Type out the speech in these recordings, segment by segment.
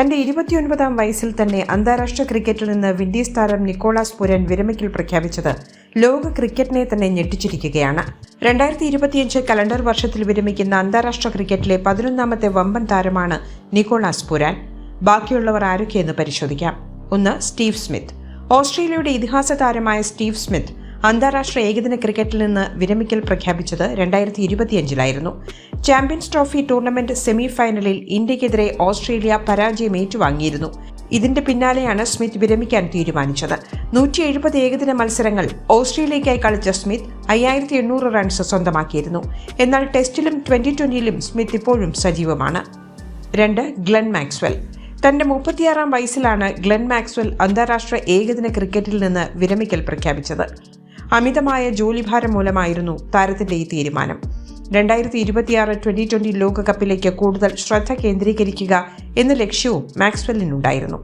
തന്റെ ഇരുപത്തിയൊൻപതാം വയസ്സിൽ തന്നെ അന്താരാഷ്ട്ര ക്രിക്കറ്റിൽ നിന്ന് വിൻഡീസ് താരം നിക്കോളാസ് പുരൻ വിരമിക്കൽ പ്രഖ്യാപിച്ചത് ലോക ക്രിക്കറ്റിനെ തന്നെ ഞെട്ടിച്ചിരിക്കുകയാണ്. രണ്ടായിരത്തി ഇരുപത്തിയഞ്ച് കലണ്ടർ വർഷത്തിൽ വിരമിക്കുന്ന അന്താരാഷ്ട്ര ക്രിക്കറ്റിലെ പതിനൊന്നാമത്തെ വമ്പൻ താരമാണ് നിക്കോളാസ് പുരാൻ. ബാക്കിയുള്ളവർ ആരൊക്കെയെന്ന് പരിശോധിക്കാം. ഒന്ന് സ്റ്റീവ് സ്മിത്ത്. ഓസ്ട്രേലിയയുടെ ഇതിഹാസ താരമായ സ്റ്റീവ് സ്മിത്ത് അന്താരാഷ്ട്ര ഏകദിന ക്രിക്കറ്റിൽ നിന്ന് വിരമിക്കൽ പ്രഖ്യാപിച്ചത് രണ്ടായിരത്തി ഇരുപത്തിയഞ്ചിലായിരുന്നു ചാമ്പ്യൻസ് ട്രോഫി ടൂർണമെന്റ് സെമി ഫൈനലിൽ ഇന്ത്യക്കെതിരെ ഓസ്ട്രേലിയ പരാജയം ഏറ്റുവാങ്ങിയിരുന്നു. ഇതിന്റെ പിന്നാലെയാണ് സ്മിത്ത് വിരമിക്കാൻ തീരുമാനിച്ചത്. നൂറ്റി എഴുപത് ഏകദിന മത്സരങ്ങൾ ഓസ്ട്രേലിയയ്ക്കായി കളിച്ച സ്മിത്ത് അയ്യായിരത്തി എണ്ണൂറ് റൺസ് സ്വന്തമാക്കിയിരുന്നു. എന്നാൽ ടെസ്റ്റിലും ട്വന്റി ട്വന്റിയിലും സ്മിത്ത് ഇപ്പോഴും സജീവമാണ്. രണ്ട് ഗ്ലെൻ മാക്സ്വെൽ. തന്റെ മുപ്പത്തിയാറാം വയസ്സിലാണ് ഗ്ലെൻ മാക്സ്വെൽ അന്താരാഷ്ട്ര ഏകദിന ക്രിക്കറ്റിൽ നിന്ന് വിരമിക്കൽ പ്രഖ്യാപിച്ചത്. അമിതമായ ജോലിഭാരം മൂലമായിരുന്നു താരത്തിന്റെ ഈ തീരുമാനം. രണ്ടായിരത്തി ഇരുപത്തിയാറ് ട്വന്റി ട്വന്റി ലോകകപ്പിലേക്ക് കൂടുതൽ ശ്രദ്ധ കേന്ദ്രീകരിക്കുക എന്ന ലക്ഷ്യവും മാക്സ്വെല്ലിനുണ്ടായിരുന്നു.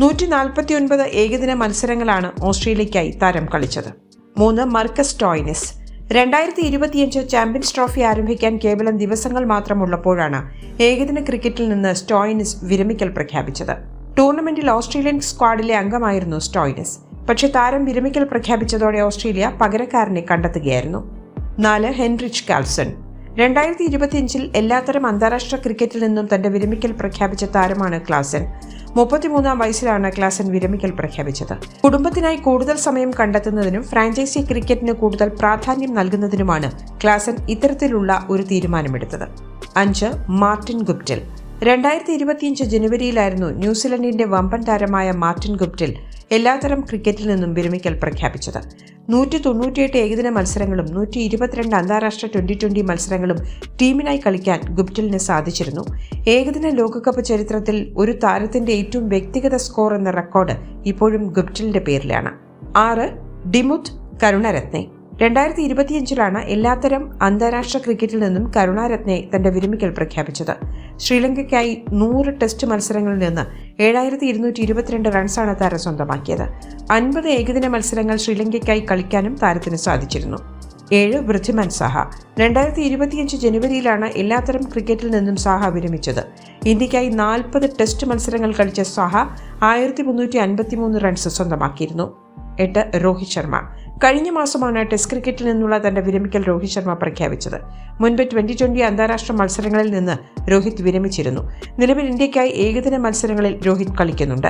നൂറ്റി നാൽപ്പത്തിയൊൻപത് ഏകദിന മത്സരങ്ങളാണ് ഓസ്ട്രേലിയയ്ക്കായി താരം കളിച്ചത്. മൂന്ന് മർക്കസ് ടോയിനിസ്. രണ്ടായിരത്തി ഇരുപത്തിയഞ്ച് ചാമ്പ്യൻസ് ട്രോഫി ആരംഭിക്കാൻ കേവലം ദിവസങ്ങൾ മാത്രമുള്ളപ്പോഴാണ് ഏകദിന ക്രിക്കറ്റിൽ നിന്ന് സ്റ്റോയിനിസ് വിരമിക്കൽ പ്രഖ്യാപിച്ചത്. ടൂർണമെന്റിൽ ഓസ്ട്രേലിയൻ സ്ക്വാഡിലെ അംഗമായിരുന്നു സ്റ്റോയിനിസ് പക്ഷെ താരം വിരമിക്കൽ പ്രഖ്യാപിച്ചതോടെ ഓസ്ട്രേലിയ പകരക്കാരനെ കണ്ടെത്തുകയായിരുന്നു. നാല് ഹെൻറിച്ച് കാൽസൺ. രണ്ടായിരത്തി ഇരുപത്തിയഞ്ചിൽ എല്ലാത്തരം അന്താരാഷ്ട്ര ക്രിക്കറ്റിൽ നിന്നും തന്റെ വിരമിക്കൽ പ്രഖ്യാപിച്ച താരമാണ് ക്ലാസൻ മുപ്പത്തിമൂന്നാം വയസ്സിലാണ് ക്ലാസൻ വിരമിക്കൽ പ്രഖ്യാപിച്ചത്. കുടുംബത്തിനായി കൂടുതൽ സമയം കണ്ടെത്തുന്നതിനും ഫ്രാഞ്ചൈസി ക്രിക്കറ്റിന് കൂടുതൽ പ്രാധാന്യം നൽകുന്നതിനുമാണ് ക്ലാസൻ ഇത്തരത്തിലുള്ള ഒരു തീരുമാനമെടുത്തത്. അഞ്ച് മാർട്ടിൻ ഗുപ്റ്റിൽ. രണ്ടായിരത്തി ഇരുപത്തിയഞ്ച് ജനുവരിയിലായിരുന്നു ന്യൂസിലൻഡിന്റെ വമ്പൻ താരമായ മാർട്ടിൻ ഗുപ്റ്റിൽ എല്ലാതരം ക്രിക്കറ്റിൽ നിന്നും വിരമിക്കൽ പ്രഖ്യാപിച്ചത്. നൂറ്റി തൊണ്ണൂറ്റിയെട്ട് ഏകദിന മത്സരങ്ങളും നൂറ്റി ഇരുപത്തിരണ്ട് അന്താരാഷ്ട്ര ട്വന്റി ട്വന്റി മത്സരങ്ങളും ടീമിനായി കളിക്കാൻ ഗുപ്റ്റിലിന് സാധിച്ചിരുന്നു. ഏകദിന ലോകകപ്പ് ചരിത്രത്തിൽ ഒരു താരത്തിന്റെ ഏറ്റവും വ്യക്തിഗത സ്കോർ എന്ന റെക്കോർഡ് ഇപ്പോഴും ഗുപ്റ്റിലിന്റെ പേരിലാണ്. ആറ് ഡിമുത്ത് കരുണരത്നെ. രണ്ടായിരത്തി ഇരുപത്തിയഞ്ചിലാണ് എല്ലാത്തരം അന്താരാഷ്ട്ര ക്രിക്കറ്റിൽ നിന്നും കരുണാരത്നെ തന്റെ വിരമിക്കൽ പ്രഖ്യാപിച്ചത്. ശ്രീലങ്കയ്ക്കായി നൂറ് ടെസ്റ്റ് മത്സരങ്ങളിൽ നിന്ന് ഏഴായിരത്തി ഇരുന്നൂറ്റി ഇരുപത്തിരണ്ട് റൺസാണ് താരം സ്വന്തമാക്കിയത്. അൻപത് ഏകദിന മത്സരങ്ങൾ ശ്രീലങ്കയ്ക്കായി കളിക്കാനും താരത്തിന് സാധിച്ചിരുന്നു. ഏഴ് വൃദ്ധിമൻ സാഹ. രണ്ടായിരത്തി ഇരുപത്തിയഞ്ച് ജനുവരിയിലാണ് എല്ലാത്തരം ക്രിക്കറ്റിൽ നിന്നും സാഹ വിരമിച്ചത്. ഇന്ത്യക്കായി നാൽപ്പത് ടെസ്റ്റ് മത്സരങ്ങൾ കളിച്ച സാഹ ആയിരത്തി മുന്നൂറ്റി റൺസ് സ്വന്തമാക്കിയിരുന്നു. എട്ട് രോഹിത് ശർമ്മ. കഴിഞ്ഞ മാസമാണ് ടെസ്റ്റ് ക്രിക്കറ്റിൽ നിന്നുള്ള തന്റെ വിരമിക്കൽ രോഹിത് ശർമ്മ പ്രഖ്യാപിച്ചത്. മുൻപ് ട്വന്റി ട്വന്റി അന്താരാഷ്ട്ര മത്സരങ്ങളിൽ നിന്ന് രോഹിത് വിരമിച്ചിരുന്നു. നിലവിൽ ഇന്ത്യക്കായി ഏകദിന മത്സരങ്ങളിൽ രോഹിത് കളിക്കുന്നുണ്ട്.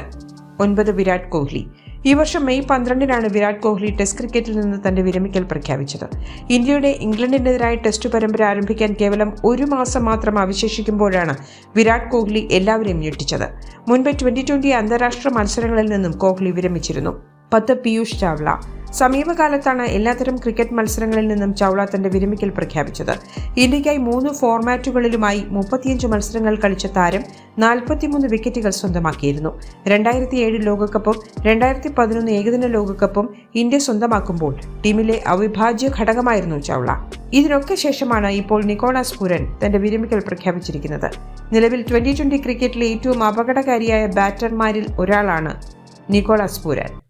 ഒൻപത് വിരാട് കോഹ്ലി. ഈ വർഷം മെയ് പന്ത്രണ്ടിനാണ് വിരാട് കോഹ്ലി ടെസ്റ്റ് ക്രിക്കറ്റിൽ നിന്ന് തന്റെ വിരമിക്കൽ പ്രഖ്യാപിച്ചത്. ഇന്ത്യയുടെ ഇംഗ്ലണ്ടിനെതിരായ ടെസ്റ്റ് പരമ്പര ആരംഭിക്കാൻ കേവലം ഒരു മാസം മാത്രം അവശേഷിക്കുമ്പോഴാണ് വിരാട് കോഹ്ലി എല്ലാവരെയും ഞെട്ടിച്ചത്. മുൻപ് ട്വന്റി ട്വന്റി അന്താരാഷ്ട്ര മത്സരങ്ങളിൽ നിന്നും കോഹ്ലി വിരമിച്ചിരുന്നു. പത്ത് പീയൂഷ് ചാവ്ല. സമീപകാലത്താണ് എല്ലാത്തരം ക്രിക്കറ്റ് മത്സരങ്ങളിൽ നിന്നും ചൗള തന്റെ വിരമിക്കൽ പ്രഖ്യാപിച്ചത്. ഇന്ത്യയ്ക്കായി മൂന്ന് ഫോർമാറ്റുകളിലുമായി മുപ്പത്തിയഞ്ച് മത്സരങ്ങൾ കളിച്ച താരം നാൽപ്പത്തിമൂന്ന് വിക്കറ്റുകൾ സ്വന്തമാക്കിയിരുന്നു. രണ്ടായിരത്തി ഏഴ് ലോകകപ്പും രണ്ടായിരത്തി പതിനൊന്ന് ഏകദിന ലോകകപ്പും ഇന്ത്യ സ്വന്തമാക്കുമ്പോൾ ടീമിലെ അവിഭാജ്യ ഘടകമായിരുന്നു ചൗള ഇതിനൊക്കെ ശേഷമാണ് ഇപ്പോൾ നിക്കോളാസ് പുരൻ തന്റെ വിരമിക്കൽ പ്രഖ്യാപിച്ചിരിക്കുന്നത്. നിലവിൽ ട്വന്റി ട്വന്റി ക്രിക്കറ്റിലെ ഏറ്റവും അപകടകാരിയായ ബാറ്റർമാരിൽ ഒരാളാണ് നിക്കോളാസ് പുരൻ.